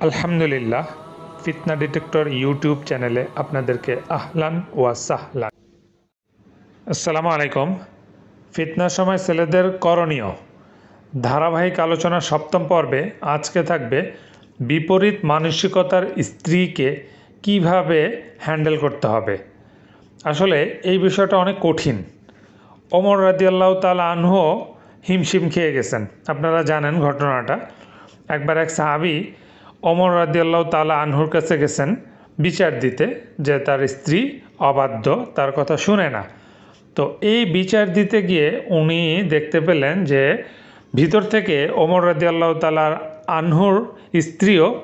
আলহামদুলিল্লাহ, ফিতনা detector YouTube চ্যানেলে আপনাদেরকে আহলান ওয়া সাহলান। আসসালামু আলাইকুম। ফিতনার সময় ছেলেদের করণীয়। ধারাবাহিক আলোচনা সপ্তম পর্বে আজকে থাকবে বিপরীত মানসিকতার স্ত্রীকে কীভাবে হ্যান্ডেল করতে হবে। আসলে এই বিষয়টা অনেক কঠিন। ওমর রাদিয়াল্লাহ তাল আনহু হিমশিম খেয়ে গেছেন। আপনারা জানেন ঘটনাটা। একবার এক সাহাবি ওমর রাদিয়াল্লাহ তালা আনহুর কাছে গেছেন বিচার দিতে যে তার স্ত্রী অবাধ্য, তার কথা শুনে না। তো এই বিচার দিতে গিয়ে উনি দেখতে পেলেন যে ভিতর থেকে ওমর রাদিয়াল্লাহ তালার আনহুর স্ত্রীও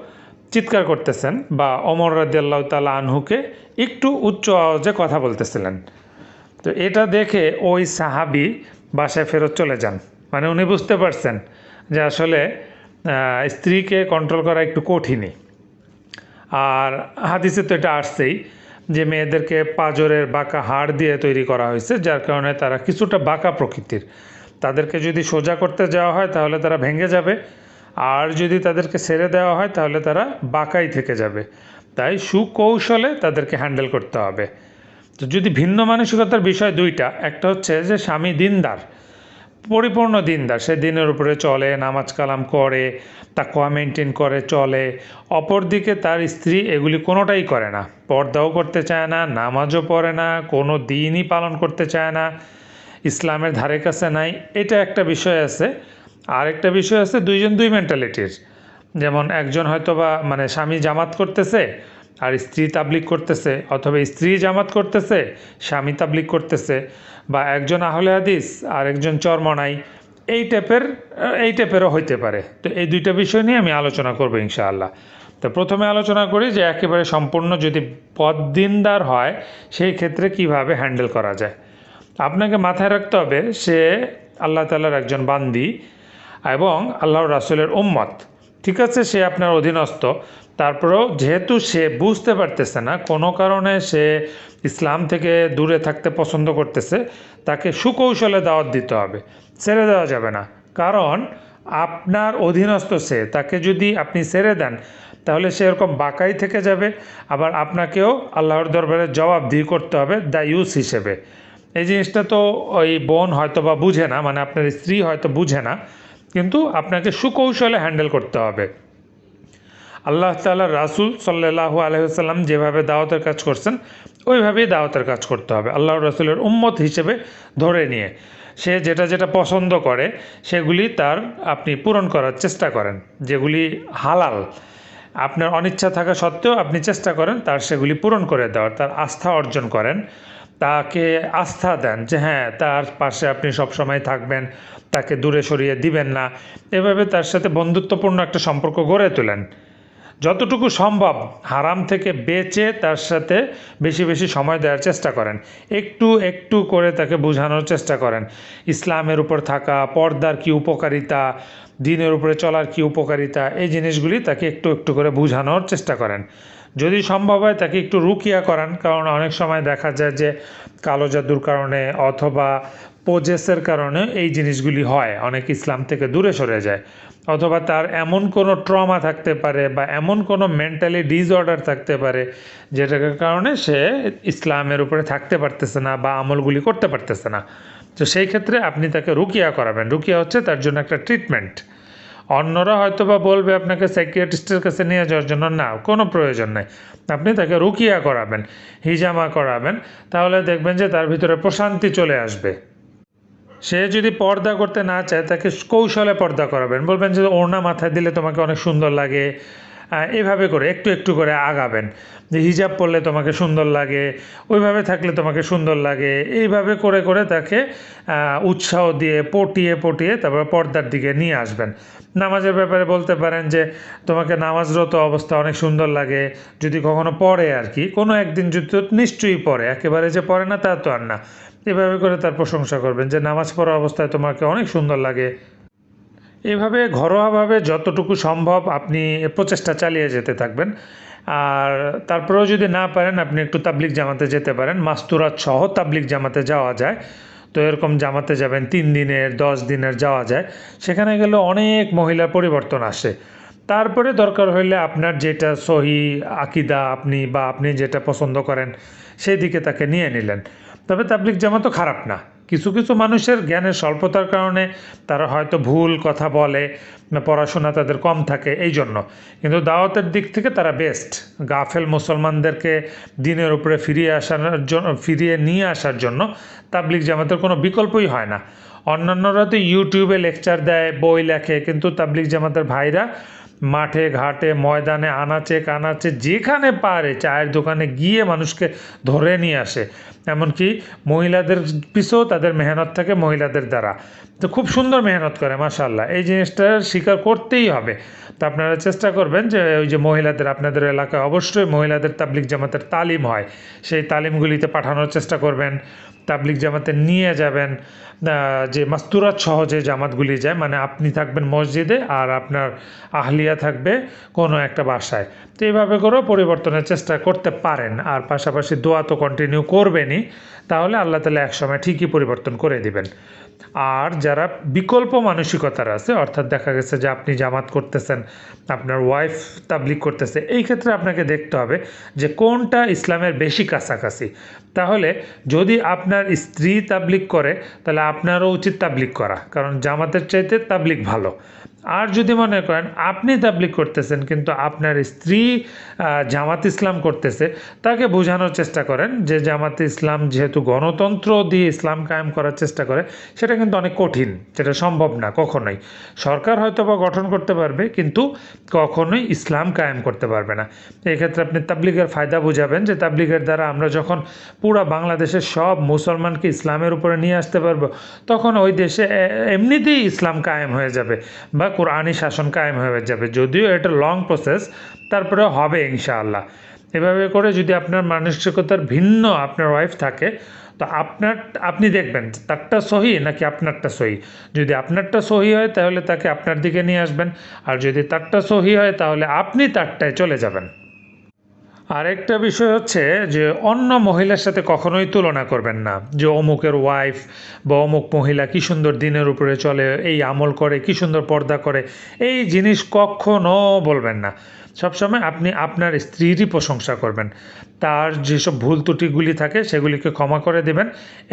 চিৎকার করতেছেন বা ওমর রাদিয়াল্লাহ তালা আনহুকে একটু উচ্চ আওয়াজে কথা বলতেছিলেন। তো এটা দেখে ওই সাহাবি বাসায় ফেরত চলে যান। মানে উনি বুঝতে পারছেন যে আসলে স্ত্রীকে কন্ট্রোল করা একটু কঠিনই। আর হাদিসে তো এটা আসছেই যে মেয়েদেরকে পাজরের বাঁকা হাড় দিয়ে তৈরি করা হয়েছে, যার কারণে তারা কিছুটা বাঁকা প্রকৃতির। তাদেরকে যদি সোজা করতে যাওয়া হয় তাহলে তারা ভেঙে যাবে, আর যদি তাদেরকে ছেড়ে দেওয়া হয় তাহলে তারা বাঁকাই থেকে যাবে। তাই সুকৌশলে তাদেরকে হ্যান্ডেল করতে হবে। তো যদি ভিন্ন মানসিকতার বিষয় দুইটা, একটা হচ্ছে যে স্বামী দিনদার পরিপূর্ণ দিনদার সে দিনের উপরে চলে, নামাজ কালাম করে তাকোয়া মেনটেন করে, চলে। অপরদিকে তার স্ত্রী এগুলি কোনোটাই করে না। পর্দাও করতে চায় না, নামাজও পড়ে না, কোনো দিনই পালন করতে চায় না। ইসলামের ধারে কাছে নাই। এটা একটা বিষয় আছে। আরেকটা বিষয় আছে দুইজন দুই মেন্টালিটির যেমন একজন হয়তো বা মানে স্বামী জামাত করতেছে আর স্ত্রী তাবলিক করতেছে অথবা স্ত্রী জামাত করতেছে, স্বামী তাবলিক করতেছে বা একজন আহলে হাদিস আর একজন চরমনাই, এই টাইপের, এই টাইপেরও হইতে পারে। তো এই দুইটা বিষয় নিয়ে আমি আলোচনা করব ইনশাআল্লাহ। তো প্রথমে আলোচনা করি যে একেবারে সম্পূর্ণ যদি পদ্দিনদার হয়, সেই ক্ষেত্রে কীভাবে হ্যান্ডেল করা যায়। আপনাকে মাথায় রাখতে হবে, সে আল্লাহ তালার একজন বান্দি এবং আল্লাহ রাসুলের উম্মত। ঠিক আছে, সে আপনার অধীনস্থ। তারপরেও যেহেতু সে বুঝতে পারতেছে না, কোনো কারণে সে ইসলাম থেকে দূরে থাকতে পছন্দ করতেছে, তাকে সুকৌশলে দাওয়াত দিতে হবে। ছেড়ে দেওয়া যাবে না। কারণ আপনার অধীনস্থ সে, তাকে যদি আপনি ছেড়ে দেন, তাহলে সে এরকম বাঁকাই থেকে যাবে। আবার আপনাকেও আল্লাহর দরবারে জবাবদিহি করতে হবে দ্য ইউস হিসেবে। এই জিনিসটা তো ওই বোন হয়তো বা বুঝে না মানে আপনার স্ত্রী হয়তো বুঝে না, কিন্তু আপনাকে সুকৌশলে হ্যান্ডেল করতে হবে। আল্লাহ তাল্লাহ রাসুল সাল্লাহু আলহিহাল্লাম যেভাবে দাওয়াতের কাজ করছেন, ওইভাবেই দাওয়াতের কাজ করতে হবে আল্লাহ রাসুলের উম্মত হিসেবে ধরে নিয়ে। সে যেটা যেটা পছন্দ করে, সেগুলি তার আপনি পূরণ করার চেষ্টা করেন, যেগুলি হালাল। আপনার অনিচ্ছা থাকা সত্ত্বেও আপনি চেষ্টা করেন তার সেগুলি পূরণ করে দেওয়ার, তার আস্থা অর্জন করেন। তাকে আস্থা দেন যে হ্যাঁ তার পাশে আপনি সবসময় থাকবেন, তাকে দূরে সরিয়ে দিবেন না। এভাবে তার সাথে বন্ধুত্বপূর্ণ একটা সম্পর্ক গড়ে তোলেন। যতটুকু সম্ভব হারাম থেকে বেঁচে তার সাথে বেশি বেশি সময় দেওয়ার চেষ্টা করেন। একটু একটু করে তাকে বোঝানোর চেষ্টা করেন। ইসলামের উপর থাকা, পর্দার কি উপকারিতা, দিনের উপরে চলার কি উপকারিতা, এই জিনিসগুলি তাকে একটু একটু করে বোঝানোর চেষ্টা করেন। যদি সম্ভব হয় তাকে একটু রুকিয়া করান, কারণ অনেক সময় দেখা যায় যে কালো জাদুর কারণে অথবা পোজেসের কারণে এই জিনিসগুলি হয়, অনেক ইসলাম থেকে দূরে সরে যায়। অথবা তার এমন কোনো ট্রমা থাকতে পারে বা এমন কোনো মেন্টালি ডিসঅর্ডার থাকতে পারে যেটার কারণে সে ইসলামের উপরে থাকতে পারতেছে না বা আমলগুলি করতে পারতেছে না। তো সেই ক্ষেত্রে আপনি তাকে রুকিয়া করাবেন। রুকিয়া হচ্ছে তার জন্য একটা ট্রিটমেন্ট অন্যরা হয়তো বা বলবে, আপনাকে সাইকিয়াট্রিস্টের কাছে নিয়ে যাওয়ার জন্য না, কোনো প্রয়োজন নেই। আপনি তাকে রুকিয়া করাবেন, হিজামা করাবেন, তাহলে দেখবেন যে তার ভিতরে প্রশান্তি চলে আসবে। সে যদি পর্দা করতে না চায়, তাকে কৌশলে পর্দা করাবেন। বলবেন যে, ওড়না মাথায় দিলে তোমাকে অনেক সুন্দর লাগে। এভাবে করে, একটু একটু করে আগাবেন। যে হিজাব পরলে তোমাকে সুন্দর লাগে, ওইভাবে থাকলে তোমাকে সুন্দর লাগে। এইভাবে করে করে তাকে উৎসাহ দিয়ে, পটিয়ে পটিয়ে তারপর পর্দার দিকে নিয়ে আসবেন। নামাজের ব্যাপারে বলতে পারেন যে তোমাকে নামাজরত অবস্থা অনেক সুন্দর লাগে, যদি কখনো পড়ে আর কি, কোনো একদিন যদি নিশ্চয়ই পড়ে, একেবারে যে পড়ে না তা তো আর না। এভাবে করে তার প্রশংসা করবেন যে নামাজ পড়া অবস্থায় তোমাকে অনেক সুন্দর লাগে। এভাবে ঘরোয়াভাবে যতটুকু সম্ভব আপনি প্রচেষ্টা চালিয়ে যেতে থাকবেন। আর তারপরেও যদি না পারেন, আপনি একটু তাবলিক জামাতে যেতে পারেন। মাস্তুরাত সহ তাবলিক জামাতে যাওয়া যায়। তো এরকম জামাতে যাবেন, তিন দিনের, দশ দিনের যাওয়া যায়। সেখানে গেলে অনেক মহিলার পরিবর্তন আসে। তারপরে দরকার হইলে আপনার যেটা সহি আকিদা আপনি বা আপনি যেটা পছন্দ করেন সেই দিকে তাকে নিয়ে নিলেন। তবে তাবলিক জামাতও খারাপ না। কিছু কিছু মানুষের জ্ঞানের স্বল্পতার কারণে তারা হয়তো ভুল কথা বলে পড়াশোনা তাদের কম থাকে, এই জন্য। কিন্তু দাওয়াতের দিক থেকে তারা বেস্ট গাফেল মুসলমানদেরকে দিনের উপরে ফিরিয়ে আসার জন্য, ফিরিয়ে নিয়ে আসার জন্য তাবলিক জামাতের কোনো বিকল্পই হয় না। অন্যান্যরা তো ইউটিউবে লেকচার দেয়, বই লেখে, কিন্তু তাবলিক জামাতের ভাইরা মাঠে, ঘাটে, ময়দানে, আনাচে, কানাচে, যেখানে পারে চায়ের দোকানে গিয়ে মানুষকে ধরে নিয়ে আসে। এমনকি মহিলাদের পিছেও তাদের মেহনত থাকে মহিলাদের দ্বারা। তো খুব সুন্দর মেহনত করে মাশাল্লাহ এই জিনিসটা স্বীকার করতেই হবে। তো আপনারা চেষ্টা করবেন যে ওই যে মহিলাদের, আপনাদের এলাকায় অবশ্যই মহিলাদের তাবলিক জামাতের তালিম হয়। সেই তালিমগুলিতে পাঠানোর চেষ্টা করবেন। তাবলিক জামাতে নিয়ে যাবেন যে মাস্তুরাত সহ যে জামাতগুলি যায় মানে আপনি থাকবেন মসজিদে আর আপনার আহলিয়া থাকবে কোনো একটা বাসায়। তো এইভাবে করেও পরিবর্তনের চেষ্টা করতে পারেন, আর পাশাপাশি দোয়া তো কন্টিনিউ করবেনই, তাহলে আল্লাহ তালা একসময় ঠিকই পরিবর্তন করে দিবেন। আর যারা বিকল্প মানসিকতার আছে, অর্থাৎ দেখা গেছে যে আপনি জামাত করতেছেন, আপনার ওয়াইফ তাবলিক করতেছে, এই ক্ষেত্রে আপনাকে দেখতে হবে যে কোনটা ইসলামের বেশি কাছাকাছি। তাহলে যদি আপনার স্ত্রী তাবলিক করে, তাহলে আপনারও উচিত তাবলিক করা, কারণ জামাতের চাইতে তাবলিক ভালো। আর যদি মনে করেন আপনি তাবলিক করতেছেন, কিন্তু আপনার স্ত্রী জামাত ইসলাম করতেছে, তাকে বোঝানোর চেষ্টা করেন যে জামাত ইসলাম যেহেতু গণতন্ত্র দিয়ে ইসলাম কায়েম করার চেষ্টা করে, সেটা কিন্তু অনেক কঠিন সেটা সম্ভব না, কখনোই। সরকার হয়তো বা গঠন করতে পারবে, কিন্তু কখনোই ইসলাম কায়েম করতে পারবে না। এক্ষেত্রে আপনি তাবলিগের ফায়দা বুঝাবেন যে তাবলিগের দ্বারা আমরা যখন পুরা বাংলাদেশের সব মুসলমানকে ইসলামের উপরে নিয়ে আসতে পারব, তখন ওই দেশে এমনিতেই ইসলাম কায়েম হয়ে যাবে। বা কোরআনি শাসন কায়েম হয়ে যাবে। যদিও এটা লং প্রসেস তারপরে হবে ইনশাআল্লাহ। এভাবে করে যদি আপনার মানসিকতার ভিন্ন আপনার ওয়াইফ থাকে, তো আপনার, আপনি দেখবেন, তারটা সহি নাকি আপনারটা সহি? যদি আপনারটা সহি হয়, তাহলে তাকে আপনার দিকে নিয়ে আসবেন। আর যদি তারটা সহি হয়, তাহলে আপনি তারটায় চলে যাবেন। আরেকটা বিষয় হচ্ছে যে অন্য মহিলার সাথে কখনোই তুলনা করবেন না। যে অমুকের ওয়াইফ বা অমুক মহিলা কী সুন্দর দিনের উপরে চলে, এই আমল করে, কী সুন্দর পর্দা করে, এই জিনিস কখনো বলবেন না। সবসময় আপনি আপনার স্ত্রীরই প্রশংসা করবেন। তার যেসব ভুল ত্রুটিগুলি থাকে সেগুলিকে ক্ষমা করে দেবেন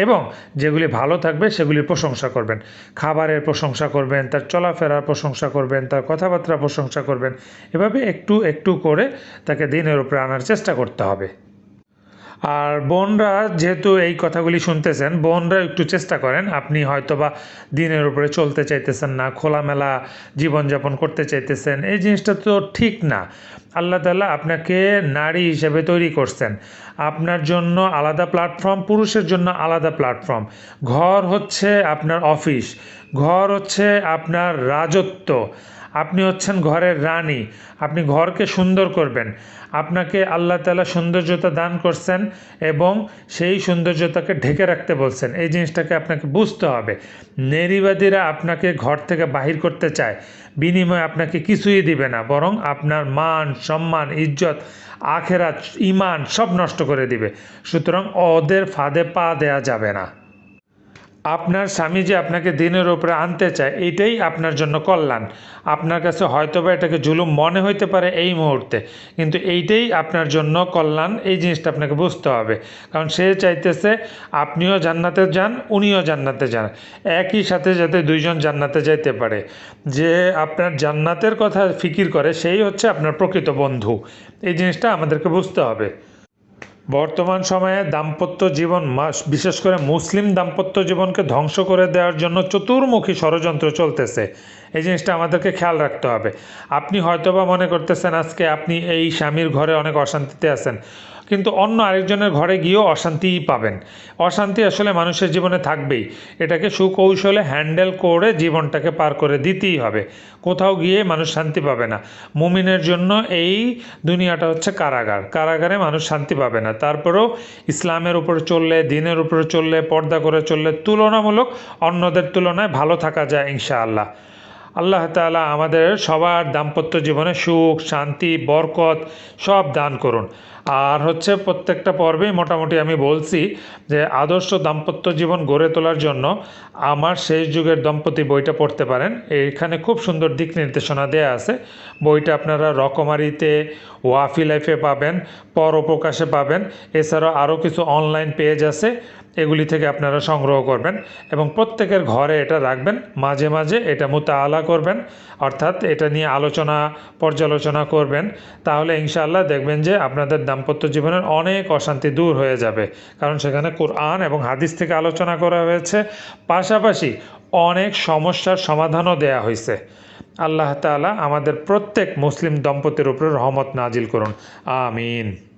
এবং যেগুলি ভালো থাকবে সেগুলির প্রশংসা করবেন। খাবারের প্রশংসা করবেন, তার চলাফেরার প্রশংসা করবেন, তার কথাবার্তা প্রশংসা করবেন। এভাবে একটু একটু করে তাকে দিনের উপরে আনার চেষ্টা করতে হবে। আর বোনরা যেহেতু এই কথাগুলি শুনতেছেন, বোনরা একটু চেষ্টা করেন, আপনি হয়তোবা দিনের উপরে চলতে চাইতেছেন না, খোলামেলা জীবনযাপন করতে চাইতেছেন, এই জিনিসটা তো ঠিক না। আল্লাহ তাআলা আপনাকে নারী হিসেবে তৈরি করছেন। আপনার জন্য আলাদা প্ল্যাটফর্ম পুরুষের জন্য আলাদা প্ল্যাটফর্ম ঘর হচ্ছে আপনার অফিস ঘর হচ্ছে আপনার রাজত্ব। আপনি হচ্ছেন ঘরের রানী। আপনি ঘরকে সুন্দর করবেন। আপনাকে আল্লাহ তালা সৌন্দর্যতা দান করছেন এবং সেই সৌন্দর্যতাকে ঢেকে রাখতে বলছেন। এই জিনিসটাকে আপনাকে বুঝতে হবে। নেরিবাদীরা আপনাকে ঘর থেকে বাহির করতে চায়। বিনিময়ে আপনাকে কিছুই দিবে না, বরং আপনার মান, সম্মান, ইজ্জত, আখেরাত ইমান সব নষ্ট করে দিবে। সুতরাং ওদের ফাঁদে পা দেয়া যাবে না। আপনার স্বামী যে আপনাকে দিনের ওপরে আনতে চায় এটাই আপনার জন্য কল্যাণ। আপনার কাছে হয়তোবা এটাকে জুলুম মনে হইতে পারে এই মুহূর্তে, কিন্তু এইটাই আপনার জন্য কল্যাণ, এই জিনিসটা আপনাকে বুঝতে হবে। কারণ সে চাইতেছে আপনিও জান্নাতে যান, উনিও জান্নাতে যান। একই সাথে যাতে দুইজন জান্নাতে যাইতে পারে। যে আপনার জান্নাতের কথা ফিকির করে, সেই হচ্ছে আপনার প্রকৃত বন্ধু। এই জিনিসটা আমাদেরকে বুঝতে হবে। বর্তমান সময়ে দাম্পত্য জীবন বিশেষ করে মুসলিম দাম্পত্য জীবনকে ধ্বংস করে দেওয়ার জন্য চতুর্মুখী ষড়যন্ত্র চলতেছে। এই জিনিসটা আমাদেরকে খেয়াল রাখতে হবে। আপনি হয়তোবা মনে করতেছেন আজকে আপনি এই স্বামীর ঘরে অনেক অশান্তিতে আছেন, কিন্তু অন্য আরেকজনের ঘরে গিয়েও অশান্তিই পাবেন। অশান্তি আসলে মানুষের জীবনে থাকবেই। এটাকে সুকৌশলে হ্যান্ডেল করে জীবনটাকে পার করে দিতেই হবে। কোথাও গিয়ে মানুষ শান্তি পাবে না। মুমিনের জন্য এই দুনিয়াটা হচ্ছে কারাগার। কারাগারে মানুষ শান্তি পাবে না। তারপরেও ইসলামের উপর চললে, দিনের উপরে চললে, পর্দা করে চললে তুলনামূলক অন্যদের তুলনায় ভালো থাকা যায় ইনশাআল্লাহ। আল্লাহ তালা আমাদের সবার দাম্পত্য জীবনে সুখ, শান্তি, বরকত সব দান করুন। আর হচ্ছে প্রত্যেকটা পর্বেই মোটামুটি আমি বলছি যে আদর্শ দাম্পত্য জীবন গড়ে তোলার জন্য আমার শেষ যুগের দম্পতি বইটা পড়তে পারেন। এইখানে খুব সুন্দর দিক নির্দেশনা দেয়া আছে। বইটা আপনারা রকমারিতে, ওয়াফি লাইফে পাবেন, পরপ্রকাশে পাবেন। এছাড়াও আরও কিছু অনলাইন পেজ আছে। এগুলি থেকে আপনারা সংগ্রহ করবেন এবং প্রত্যেকের ঘরে এটা রাখবেন। মাঝে মাঝে এটা মোতালা করবেন। অর্থাৎ এটা নিয়ে আলোচনা, পর্যালোচনা করবেন। তাহলে ইনশাআল্লাহ দেখবেন যে আপনাদের দাম্পত্য জীবনের অনেক অশান্তি দূর হয়ে যাবে। কারণ সেখানে কোরআন এবং হাদিস থেকে আলোচনা করা হয়েছে। পাশাপাশি অনেক সমস্যার সমাধানও দেয়া হয়েছে। আল্লাহ তাআলা আমাদের প্রত্যেক মুসলিম দম্পতির উপরে রহমত নাজিল করুন। আমিন।